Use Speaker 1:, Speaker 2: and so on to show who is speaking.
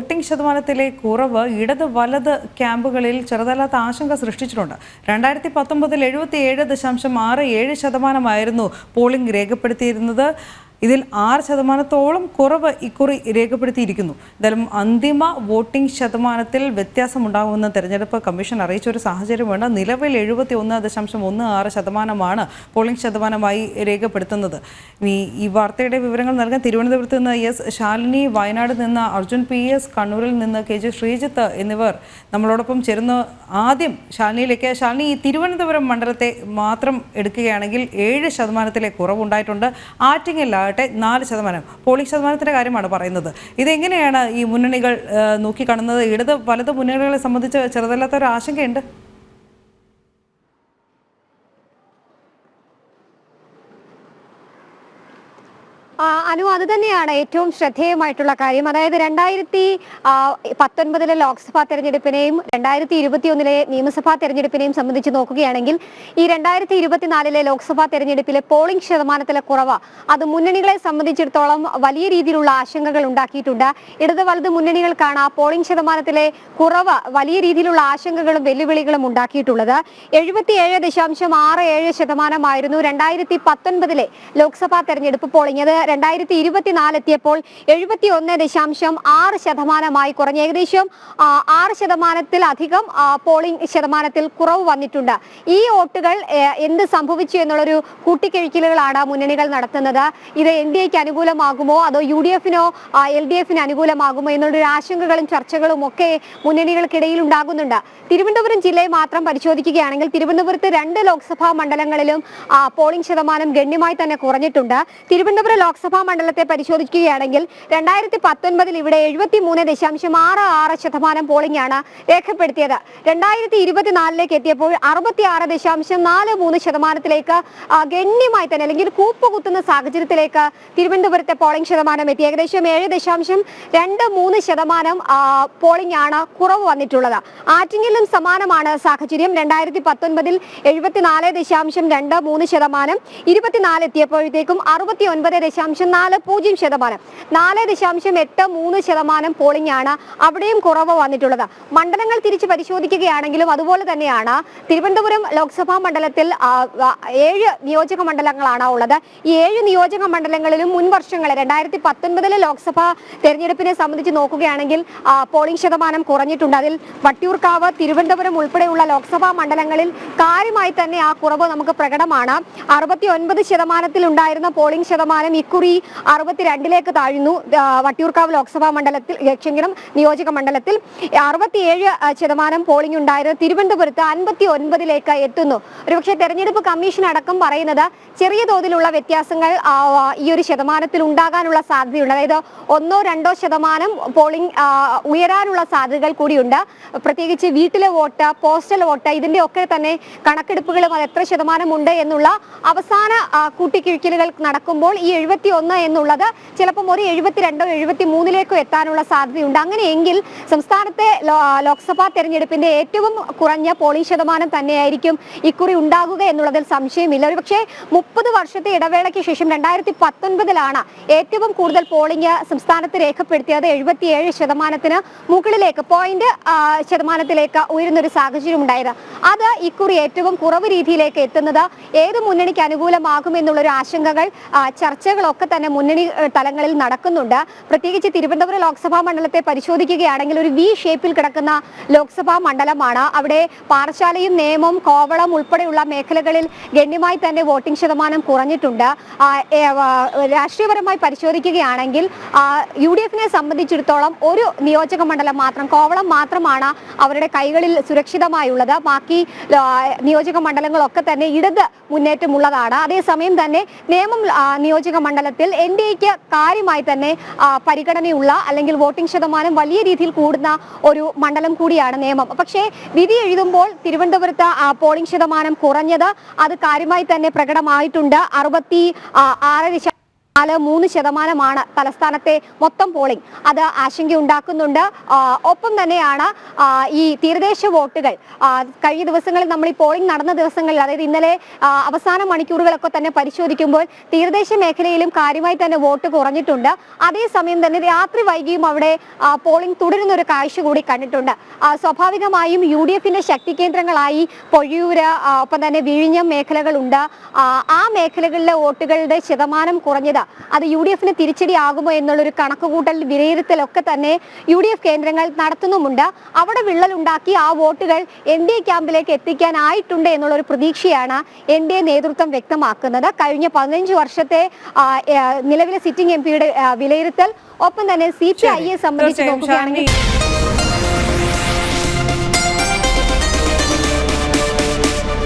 Speaker 1: Voting ശതമാനത്തിലെ കുറവ് ഇടത് വലത് ക്യാമ്പുകളിൽ ചെറുതല്ലാത്ത ആശങ്ക സൃഷ്ടിച്ചിട്ടുണ്ട്. രണ്ടായിരത്തി പത്തൊമ്പതിൽ എഴുപത്തി ഏഴ് ദശാംശം ആറ് ഏഴ് ശതമാനമായിരുന്നു പോളിംഗ് രേഖപ്പെടുത്തിയിരുന്നത്. ഇതിൽ ആറ് ശതമാനത്തോളം കുറവ് ഇക്കുറി രേഖപ്പെടുത്തിയിരിക്കുന്നു. എന്തായാലും അന്തിമ വോട്ടിംഗ് ശതമാനത്തിൽ വ്യത്യാസമുണ്ടാകുമെന്ന് തെരഞ്ഞെടുപ്പ് കമ്മീഷൻ അറിയിച്ച ഒരു സാഹചര്യമാണ്. നിലവിൽ എഴുപത്തി ഒന്ന് ദശാംശം ഒന്ന് ആറ് ശതമാനമാണ് പോളിംഗ് ശതമാനമായി രേഖപ്പെടുത്തുന്നത്. ഈ വാർത്തയുടെ വിവരങ്ങൾ നൽകാൻ തിരുവനന്തപുരത്ത് നിന്ന് എസ് ശാലിനി വയനാട് നിന്ന് അർജുൻ പി എസ് കണ്ണൂരിൽ നിന്ന് കെ ജെ ശ്രീജിത്ത് എന്നിവർ നമ്മളോടൊപ്പം ചേരുന്ന. ആദ്യം ശാലിനിയിലേക്ക്. ശാലിനി ഈ തിരുവനന്തപുരം മണ്ഡലത്തെ മാത്രം എടുക്കുകയാണെങ്കിൽ ഏഴ് ശതമാനത്തിലെ കുറവുണ്ടായിട്ടുണ്ട്. ആറ്റിങ്ങലാകട്ടെ നാല് ശതമാനം. പോളിംഗ് ശതമാനത്തിന്റെ കാര്യമാണ് പറയുന്നത്. ഇതെങ്ങനെയാണ് ഈ മുന്നണികൾ നോക്കിക്കാണുന്നത്? ഇടത് വലത് മുന്നണികളെ സംബന്ധിച്ച് ചെറുതല്ലാത്ത ഒരു ആശങ്കയുണ്ട്?
Speaker 2: അനു അത് തന്നെയാണ് ഏറ്റവും ശ്രദ്ധേയമായിട്ടുള്ള കാര്യം. അതായത് രണ്ടായിരത്തി പത്തൊൻപതിലെ ലോക്സഭാ തെരഞ്ഞെടുപ്പിനെയും രണ്ടായിരത്തി ഇരുപത്തിയൊന്നിലെ നിയമസഭാ തെരഞ്ഞെടുപ്പിനെയും സംബന്ധിച്ച് നോക്കുകയാണെങ്കിൽ ഈ രണ്ടായിരത്തി ഇരുപത്തിനാലിലെ ലോക്സഭാ തെരഞ്ഞെടുപ്പിലെ പോളിംഗ് ശതമാനത്തിലെ കുറവ് അത് മുന്നണികളെ സംബന്ധിച്ചിടത്തോളം വലിയ രീതിയിലുള്ള ആശങ്കകൾ ഉണ്ടാക്കിയിട്ടുണ്ട്. ഇടത് വലത് മുന്നണികൾക്കാണ് ആ പോളിംഗ് ശതമാനത്തിലെ കുറവ് വലിയ രീതിയിലുള്ള ആശങ്കകളും വെല്ലുവിളികളും ഉണ്ടാക്കിയിട്ടുള്ളത്. എഴുപത്തിയേഴ് ദശാംശം ആറ് ഏഴ് ശതമാനമായിരുന്നു രണ്ടായിരത്തി പത്തൊൻപതിലെ ലോക്സഭാ തെരഞ്ഞെടുപ്പ് പോളിംഗ്. അത് രണ്ടായിരത്തി ഇരുപത്തിനാല് എത്തിയപ്പോൾ എഴുപത്തി ഒന്ന് ദശാംശം ആറ് ശതമാനമായി കുറഞ്ഞ്. ഏകദേശം ആറ് ശതമാനത്തിലധികം പോളിംഗ് ശതമാനത്തിൽ കുറവ് വന്നിട്ടുണ്ട്. ഈ വോട്ടുകൾ എന്ത് സംഭവിച്ചു എന്നുള്ളൊരു കൂട്ടിക്കിഴിക്കലുകളാണ് മുന്നണികൾ നടത്തുന്നത്. ഇത് എൻ ഡി എക്ക് അനുകൂലമാകുമോ? അതോ യു ഡി എഫിനോ എൽ ഡി എഫിന് അനുകൂലമാകുമോ? എന്നുള്ളൊരു ആശങ്കകളും ചർച്ചകളും ഒക്കെ മുന്നണികൾക്കിടയിൽ ഉണ്ടാകുന്നുണ്ട്. തിരുവനന്തപുരം ജില്ലയെ മാത്രം പരിശോധിക്കുകയാണെങ്കിൽ തിരുവനന്തപുരത്ത് രണ്ട് ലോക്സഭാ മണ്ഡലങ്ങളിലും പോളിംഗ് ശതമാനം ഗണ്യമായി തന്നെ കുറഞ്ഞിട്ടുണ്ട്. തിരുവനന്തപുരം ലോക്സഭാ മണ്ഡലത്തെ പരിശോധിക്കുകയാണെങ്കിൽ രണ്ടായിരത്തി പത്തൊൻപതിൽ ഇവിടെ എഴുപത്തി മൂന്ന് ദശാംശം ആറ് ആറ് ശതമാനം പോളിംഗ് ആണ് രേഖപ്പെടുത്തിയത്. രണ്ടായിരത്തി ഇരുപത്തിനാലിലേക്ക് എത്തിയപ്പോൾ അറുപത്തി ആറ് ദശാംശം നാല് മൂന്ന് ശതമാനത്തിലേക്ക് ഗണ്യമായി തന്നെ അല്ലെങ്കിൽ കൂപ്പ് കുത്തുന്ന സാഹചര്യത്തിലേക്ക് തിരുവനന്തപുരത്തെ പോളിംഗ് ശതമാനം എത്തി. ഏകദേശം ഏഴ് ദശാംശം രണ്ട് മൂന്ന് ശതമാനം പോളിംഗ് ആണ് കുറവ് വന്നിട്ടുള്ളത്. ആറ്റിങ്ങലിലും സമാനമാണ് സാഹചര്യം. രണ്ടായിരത്തി പത്തൊൻപതിൽ എഴുപത്തിനാല് ദശാംശം രണ്ട് മൂന്ന് ശതമാനം ഇരുപത്തിനാല് എത്തിയപ്പോഴത്തേക്കും അറുപത്തി ഒൻപത് ദശാംശം നാല് പൂജ്യം ശതമാനം. നാല് ദശാംശം എട്ട് മൂന്ന് ശതമാനം പോളിംഗ് ആണ് അവിടെയും കുറവ് വന്നിട്ടുള്ളത്. മണ്ഡലങ്ങൾ തിരിച്ച് പരിശോധിക്കുകയാണെങ്കിലും അതുപോലെ തന്നെയാണ് തിരുവനന്തപുരം ലോക്സഭാ മണ്ഡലത്തിൽ ഏഴ് നിയോജക മണ്ഡലങ്ങളാണ് ഉള്ളത്. ഈ ഏഴ് നിയോജക മണ്ഡലങ്ങളിലും മുൻ വർഷങ്ങളിൽ രണ്ടായിരത്തി പത്തൊൻപതിലെ ലോക്സഭാ തെരഞ്ഞെടുപ്പിനെ സംബന്ധിച്ച് നോക്കുകയാണെങ്കിൽ പോളിംഗ് ശതമാനം കുറഞ്ഞിട്ടുണ്ട്. അതിൽ വട്ടിയൂർക്കാവ് തിരുവനന്തപുരം ഉൾപ്പെടെയുള്ള ലോക്സഭാ മണ്ഡലങ്ങളിൽ കാര്യമായി തന്നെ ആ കുറവ് നമുക്ക് പ്രകടമാണ്. അറുപത്തി ഒൻപത് ശതമാനത്തിൽ ഉണ്ടായിരുന്ന പോളിംഗ് ശതമാനം ഇക്കുറി അറുപത്തിരണ്ടിലേക്ക് താഴ്ന്നു വട്ടിയൂർക്കാവ് ലോക്സഭാ മണ്ഡലത്തിൽ ഏ, നിയോജക മണ്ഡലത്തിൽ അറുപത്തിയേഴ് ശതമാനം പോളിംഗ് ഉണ്ടായിരുന്നു തിരുവനന്തപുരത്ത് അൻപത്തി ഒൻപതിലേക്ക് എത്തുന്നു. ഒരുപക്ഷെ തെരഞ്ഞെടുപ്പ് കമ്മീഷൻ അടക്കം പറയുന്നത് ചെറിയ തോതിലുള്ള വ്യത്യാസങ്ങൾ ഈ ഒരു ശതമാനത്തിൽ ഉണ്ടാകാനുള്ള സാധ്യതയുണ്ട്. അതായത് ഒന്നോ രണ്ടോ ശതമാനം പോളിംഗ് ഉയരാനുള്ള സാധ്യതകൾ കൂടിയുണ്ട്. പ്രത്യേകിച്ച് വീട്ടിലെ വോട്ട് പോസ്റ്റൽ വോട്ട് ഇതിന്റെ ഒക്കെ തന്നെ കണക്കെടുപ്പുകളും അത് എത്ര ശതമാനമുണ്ട് എന്നുള്ള അവസാന കൂട്ടിക്കിഴിക്കലുകൾ നടക്കുമ്പോൾ ഈ എഴുപത്തി ഒന്ന് എന്നുള്ളത് ചിലപ്പം ഒരു എഴുപത്തിരണ്ടോ എഴുപത്തി മൂന്നിലേക്കോ എത്താനുള്ള സാധ്യതയുണ്ട്. അങ്ങനെയെങ്കിൽ സംസ്ഥാനത്തെ ലോക്സഭാ തെരഞ്ഞെടുപ്പിന്റെ ഏറ്റവും കുറഞ്ഞ പോളിംഗ് ശതമാനം തന്നെയായിരിക്കും ഇക്കുറി ഉണ്ടാകുക എന്നുള്ളതിൽ സംശയമില്ല. ഒരു പക്ഷേ മുപ്പത് വർഷത്തെ ഇടവേളയ്ക്ക് ശേഷം രണ്ടായിരത്തി പത്തൊൻപതിലാണ് ഏറ്റവും കൂടുതൽ പോളിംഗ് സംസ്ഥാനത്ത് രേഖപ്പെടുത്തിയത്. എഴുപത്തിയേഴ് ശതമാനത്തിന് മുകളിലേക്ക് പോയിന്റ് ശതമാനത്തിലേക്ക് ഉയരുന്നൊരു സാഹചര്യം ഉണ്ടായത്. അത് ഇക്കുറി ഏറ്റവും കുറവ് രീതിയിലേക്ക് എത്തുന്നത് ഏത് മുന്നണിക്ക് അനുകൂലമാകും എന്നുള്ളൊരു ആശങ്കകൾ ആ, ചർച്ചകളൊക്കെ തന്നെ മുന്നണി തലങ്ങളിൽ നടക്കുന്നുണ്ട്. പ്രത്യേകിച്ച് തിരുവനന്തപുരം ലോക്സഭാ മണ്ഡലത്തെ പരിശോധിക്കുകയാണെങ്കിൽ ഒരു വി ഷേപ്പിൽ കിടക്കുന്ന ലോക്സഭാ മണ്ഡലമാണ്. അവിടെ പാറശാലയും നേമം കോവളം ഉൾപ്പെടെയുള്ള മേഖലകളിൽ ഗണ്യമായി തന്നെ വോട്ടിംഗ് ശതമാനം കുറഞ്ഞിട്ടുണ്ട്. രാഷ്ട്രീയപരമായി പരിശോധിക്കുകയാണെങ്കിൽ യു ഡി എഫിനെ സംബന്ധിച്ചിടത്തോളം ഒരു നിയോജക മണ്ഡലം മാത്രം കോവളം മാത്രമാണ് അവരുടെ കൈകളിൽ സുരക്ഷിതമായുള്ളത്. ബാക്കി നിയോജക മണ്ഡലങ്ങളൊക്കെ തന്നെ ഇടത് മുന്നേറ്റമുള്ളതാണ്. അതേസമയം തന്നെ നേമം നിയോജക നിയോജക മണ്ഡലത്തിൽ എൻ ഡി എക്ക് കാര്യമായി തന്നെ പരിഗണനയുള്ള അല്ലെങ്കിൽ വോട്ടിംഗ് ശതമാനം വലിയ രീതിയിൽ കൂടുന്ന ഒരു മണ്ഡലം കൂടിയാണ് നിയമം. പക്ഷേ വിധി എഴുതുമ്പോൾ തിരുവനന്തപുരത്ത് പോളിംഗ് ശതമാനം കുറഞ്ഞത് അത് കാര്യമായി തന്നെ പ്രകടമായിട്ടുണ്ട്. അറുപത്തി ആ, ആറ് ദശാ നാല് മൂന്ന് ശതമാനമാണ് തലസ്ഥാനത്തെ മൊത്തം പോളിംഗ് അത് ആശങ്ക ഉണ്ടാക്കുന്നുണ്ട്. ഒപ്പം തന്നെയാണ് ഈ തീരദേശ വോട്ടുകൾ. കഴിഞ്ഞ ദിവസങ്ങളിൽ നമ്മൾ ഈ പോളിംഗ് നടന്ന ദിവസങ്ങളിൽ അതായത് ഇന്നലെ അവസാന മണിക്കൂറുകളൊക്കെ തന്നെ പരിശോധിക്കുമ്പോൾ തീരദേശ മേഖലയിലും കാര്യമായി തന്നെ വോട്ട് കുറഞ്ഞിട്ടുണ്ട്. അതേസമയം തന്നെ രാത്രി വൈകിയും അവിടെ പോളിംഗ് തുടരുന്ന ഒരു കാഴ്ച കൂടി കണ്ടിട്ടുണ്ട്. സ്വാഭാവികമായും യു ഡി എഫിന്റെ ശക്തി കേന്ദ്രങ്ങളായി പൊഴിയൂര് ഒപ്പം തന്നെ വിഴിഞ്ഞം മേഖലകളുണ്ട്. ആ മേഖലകളിലെ വോട്ടുകളുടെ ശതമാനം കുറഞ്ഞത് അത് യു ഡി എഫിന് തിരിച്ചടിയാകുമോ എന്നുള്ളൊരു കണക്കുകൂട്ടൽ വിലയിരുത്തലൊക്കെ തന്നെ യു ഡി എഫ് കേന്ദ്രങ്ങൾ നടത്തുന്നുമുണ്ട്. അവിടെ വിള്ളലുണ്ടാക്കി ആ വോട്ടുകൾ എൻ ഡി എ ക്യാമ്പിലേക്ക് എത്തിക്കാനായിട്ടുണ്ട് എന്നുള്ളൊരു പ്രതീക്ഷയാണ് എൻ ഡി എ നേതൃത്വം വ്യക്തമാക്കുന്നത്. കഴിഞ്ഞ പതിനഞ്ച് വർഷത്തെ നിലവിലെ സിറ്റിംഗ് എം പിയുടെ വിലയിരുത്തൽ. ഒപ്പം തന്നെ സി പി ഐയെ സംബന്ധിച്ച് നോക്കുകയാണെങ്കിൽ